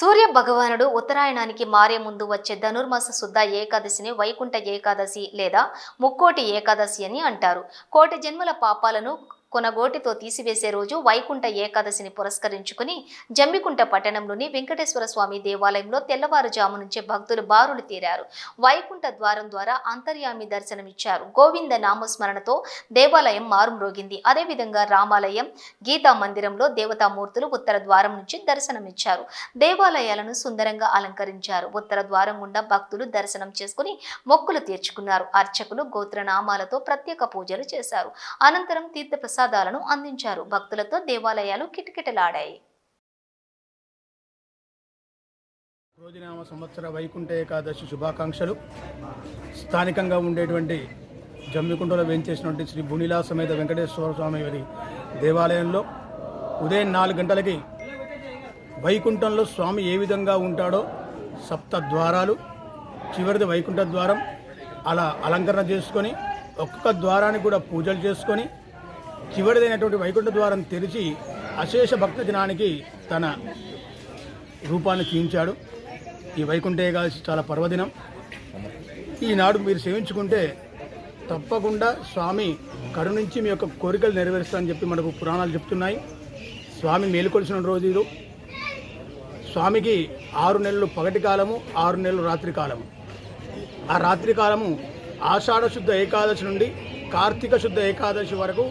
సూర్య భగవానుడు ఉత్తరాయణానికి మారే ముందు వచ్చే ధనుర్మాస శుద్ధ ఏకాదశిని వైకుంఠ ఏకాదశి లేదా ముక్కోటి ఏకాదశి అని అంటారు. కోటి జన్మల పాపాలను కొనగోటితో తీసివేసే రోజు వైకుంఠ ఏకాదశిని పురస్కరించుకుని జమ్మికుంట పట్టణంలోని వెంకటేశ్వర స్వామి దేవాలయంలో తెల్లవారుజాము నుంచే భక్తులు బారులు తీరారు. వైకుంఠ ద్వారం ద్వారా అంతర్యామి దర్శనమిచ్చారు. గోవింద నామస్మరణతో దేవాలయం మారుమ్రోగింది. అదేవిధంగా రామాలయం గీతా మందిరంలో దేవతామూర్తులు ఉత్తర ద్వారం నుంచి దర్శనమిచ్చారు. దేవాలయాలను సుందరంగా అలంకరించారు. ఉత్తర ద్వారం గుండా భక్తులు దర్శనం చేసుకుని మొక్కులు తీర్చుకున్నారు. అర్చకులు గోత్రనామాలతో ప్రత్యేక పూజలు చేశారు. అనంతరం తీర్థప్రసాద ప్రసాదాలను అందించారు. భక్తులతో దేవాలయాలు కిటకిటలాడాయి. రోజునామ సంవత్సర వైకుంఠ ఏకాదశి శుభాకాంక్షలు. స్థానికంగా ఉండేటువంటి జమ్మికుంటలో వేయించేసినటువంటి శ్రీ బునిలా సమేత వెంకటేశ్వర స్వామి వారి దేవాలయంలో ఉదయం నాలుగు గంటలకి వైకుంఠంలో స్వామి ఏ విధంగా ఉంటాడో సప్త ద్వారాలు చివరిది వైకుంఠ ద్వారం అలా అలంకరణ చేసుకొని ఒక్కొక్క ద్వారానికి కూడా పూజలు చేసుకొని చివరిదైనటువంటి వైకుంఠ ద్వారం తెరిచి అశేష భక్త జనానికి తన రూపాన్ని చూపించాడు ఈ వైకుంఠ ఏకాదశి చాలా పర్వదినం. ఈనాడు మీరు సేవించుకుంటే తప్పకుండా స్వామి కరుణించి మీ యొక్క కోరికలు నెరవేరుస్తానని చెప్పి మనకు పురాణాలు చెప్తున్నాయి. స్వామి మేలుకొలిసిన రోజు ఇది. స్వామికి ఆరు నెలలు పగటి కాలము ఆరు నెలలు రాత్రి కాలము. ఆ రాత్రి కాలము ఆషాఢ శుద్ధ ఏకాదశి నుండి కార్తీక శుద్ధ ఏకాదశి వరకు